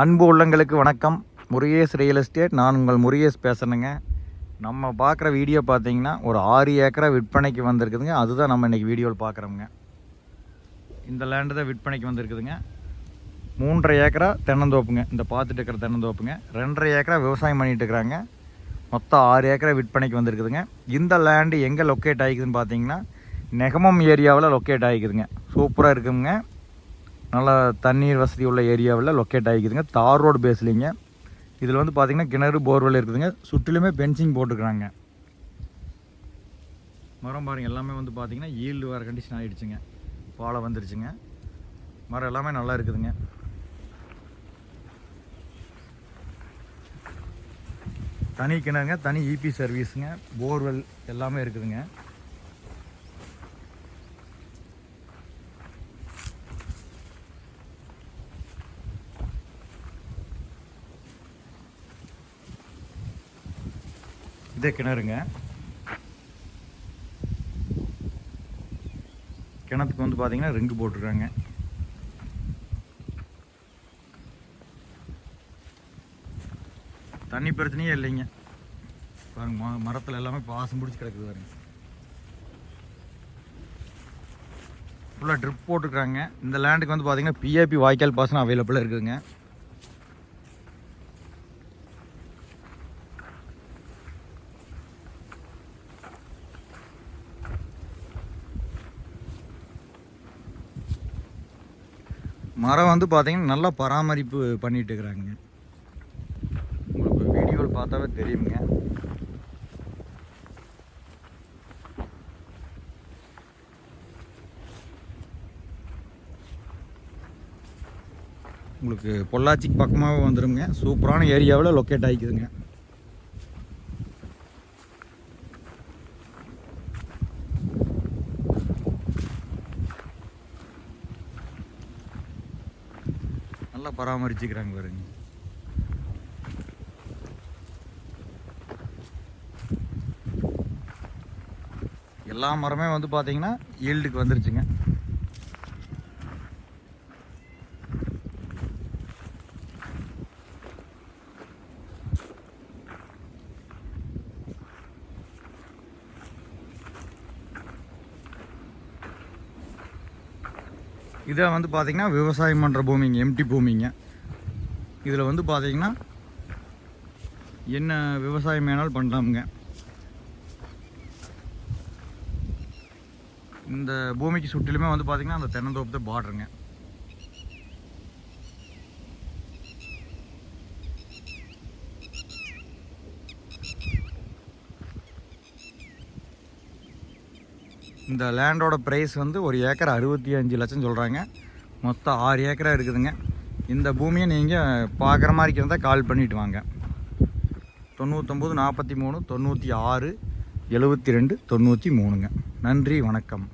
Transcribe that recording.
அன்பு உள்ளங்களுக்கு வணக்கம். முருகேஷ் ரியல் எஸ்டேட் நான் உங்கள் முருகேஷ் பேசுகிறேங்க நம்ம பார்க்குற வீடியோ பார்த்தீங்கன்னா ஒரு ஆறு ஏக்கரா விற்பனைக்கு வந்திருக்குதுங்க. அதுதான் நம்ம இன்றைக்கி வீடியோவில் பார்க்குறோங்க இந்த லேண்டு தான் விற்பனைக்கு வந்திருக்குதுங்க. மூன்றரை ஏக்கரா தென்னந்தோப்புங்க. இந்த பார்த்துட்டு இருக்கிற தென்னந்தோப்புங்க. ரெண்டரை ஏக்கரா விவசாயம் பண்ணிகிட்டு இருக்கிறாங்க. மொத்தம் ஆறு ஏக்கரா விற்பனைக்கு வந்திருக்குதுங்க. இந்த லேண்டு எங்கே லொக்கேட் ஆகிக்குதுன்னு பார்த்தீங்கன்னா நெகமம் ஏரியாவில் லொக்கேட் ஆகிக்குதுங்க. சூப்பராக இருக்குங்க. நல்ல தண்ணீர் வசதி உள்ள ஏரியாவில் லொக்கேட் ஆகிக்குதுங்க. தார் ரோடு பேஸ்லிங்க. இதில் வந்து பார்த்திங்கன்னா கிணறு போர்வெல் இருக்குதுங்க. சுற்றிலுமே பென்சிங் போட்டுக்கிறாங்க. மரம் பாருங்கள் எல்லாமே வந்து பார்த்திங்கன்னா ஈல்டு வேறு கண்டிஷன் ஆகிடுச்சுங்க பாலை வந்துருச்சுங்க. மரம் எல்லாமே நல்லா இருக்குதுங்க. தனி கிணறுங்க தனி இபி சர்வீஸுங்க போர்வெல் எல்லாமே இருக்குதுங்க. இதே கிணறுங்க. கிணத்துக்கு வந்து பார்த்தீங்கன்னா ரிங்கு போட்டிருக்காங்க. தண்ணி பிரச்சனையே இல்லைங்க. பாருங்க ம மரத்தில் எல்லாமே பாசம் பிடிச்சி கிடக்குது பாருங்க. ஃபுல்லாக ட்ரிப் போட்டிருக்காங்க. இந்த லேண்டுக்கு வந்து பார்த்தீங்கன்னா பிஏபி வாய்க்கால் பாசனம் அவைலபிளாக இருக்குதுங்க. மரம் வந்து பார்த்தீங்கன்னா நல்லா பராமரிப்பு பண்ணிட்டு இருக்கிறாங்க உங்களுக்கு வீடியோவில் பார்த்தாவே தெரியுங்க. உங்களுக்கு பொள்ளாச்சிக்கு பக்கமாகவே வந்துடுங்க சூப்பரான ஏரியாவில் லொக்கேட் ஆகிக்குதுங்க. நல்லா பராமரிச்சுக்கிறாங்க பாருங்க. எல்லா மரமே வந்து பார்த்தீங்கன்னா ஈல்டுக்கு வந்துருச்சுங்க. இதில் வந்து பார்த்திங்கன்னா விவசாயம் பண்ணுற பூமிங்க எம்டி பூமிங்க. இதில் வந்து பார்த்திங்கன்னா என்ன விவசாயம் வேணாலும் பண்ணலாமுங்க. இந்த பூமிக்கு சுற்றிலுமே வந்து பார்த்திங்கன்னா அந்த தென்னந்தோப்பு தான் பாடுறேங்க இந்த லேண்டோட ப்ரைஸ் வந்து ஒரு ஏக்கர் அறுபத்தி அஞ்சு லட்சம் சொல்கிறாங்க மொத்தம் ஆறு ஏக்கராக இருக்குதுங்க. இந்த பூமியை நீங்கள் பார்க்குற மாதிரி இருந்தால் கால் பண்ணிட்டு வாங்க. தொண்ணூத்தொம்பது நாற்பத்தி மூணு தொண்ணூற்றி ஆறு எழுபத்தி ரெண்டு தொண்ணூற்றி மூணுங்க. நன்றி வணக்கம்.